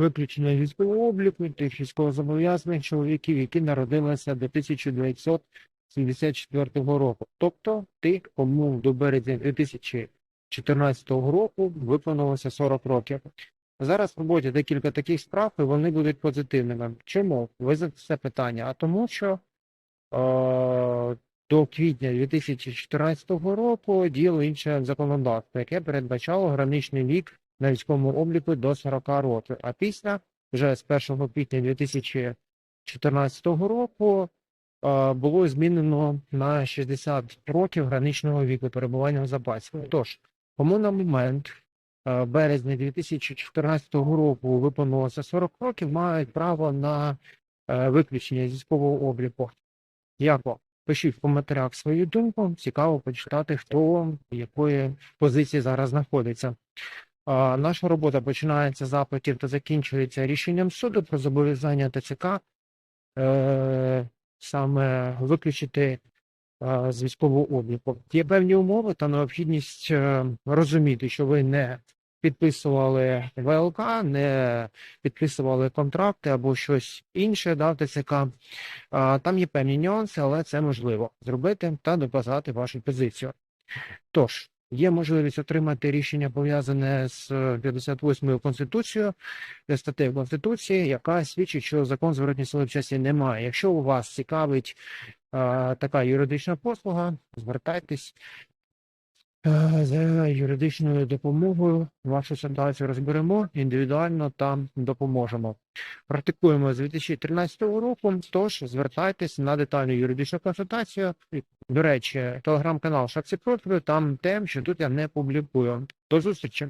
виключення військового обліку тих військовозобов'язаних чоловіків, які народилися до 1974 року. Тобто тих, кому до березня 2014 року виповнилося 40 років. Зараз в роботі декілька таких справ, і вони будуть позитивними. Чому? Ви це питання? А тому, що е, до квітня 2014 року діяло інше законодавство, яке передбачало граничний вік на військовому обліку до 40 років. А після, вже з 1 квітня 2014 року, е, було змінено на 60 років граничного віку перебування в запасі. Тож, кому на момент е, березня 2014 року виповнилося 40 років, мають право на е, виключення зі військового обліку. Як вам? Пишіть в коментарях свою думку. Цікаво почитати, хто якої позиції зараз знаходиться. Наша робота починається з запитів та закінчується рішенням суду про зобов'язання ТЦК е, саме виключити е, з військового обліку. Є певні умови та необхідність е, розуміти, що ви не підписували ВЛК, не підписували контракти або щось інше да, ТЦК. А, Там є певні нюанси, але це можливо зробити та доказати вашу позицію. Тож, є можливість отримати рішення пов'язане з 58-ю Конституцією, е, статтею Конституції, яка свідчить, що закон зворотній сили в часі немає. Якщо у вас цікавить а, така юридична послуга, звертайтесь е, за юридичною допомогою. Вашу ситуацію розберемо індивідуально та допоможемо. Практикуємо з 2013 року, тож звертайтесь на детальну юридичну консультацію. До речі, телеграм-канал Шапці Профілю, там тем, що тут я не публікую. До зустрічі!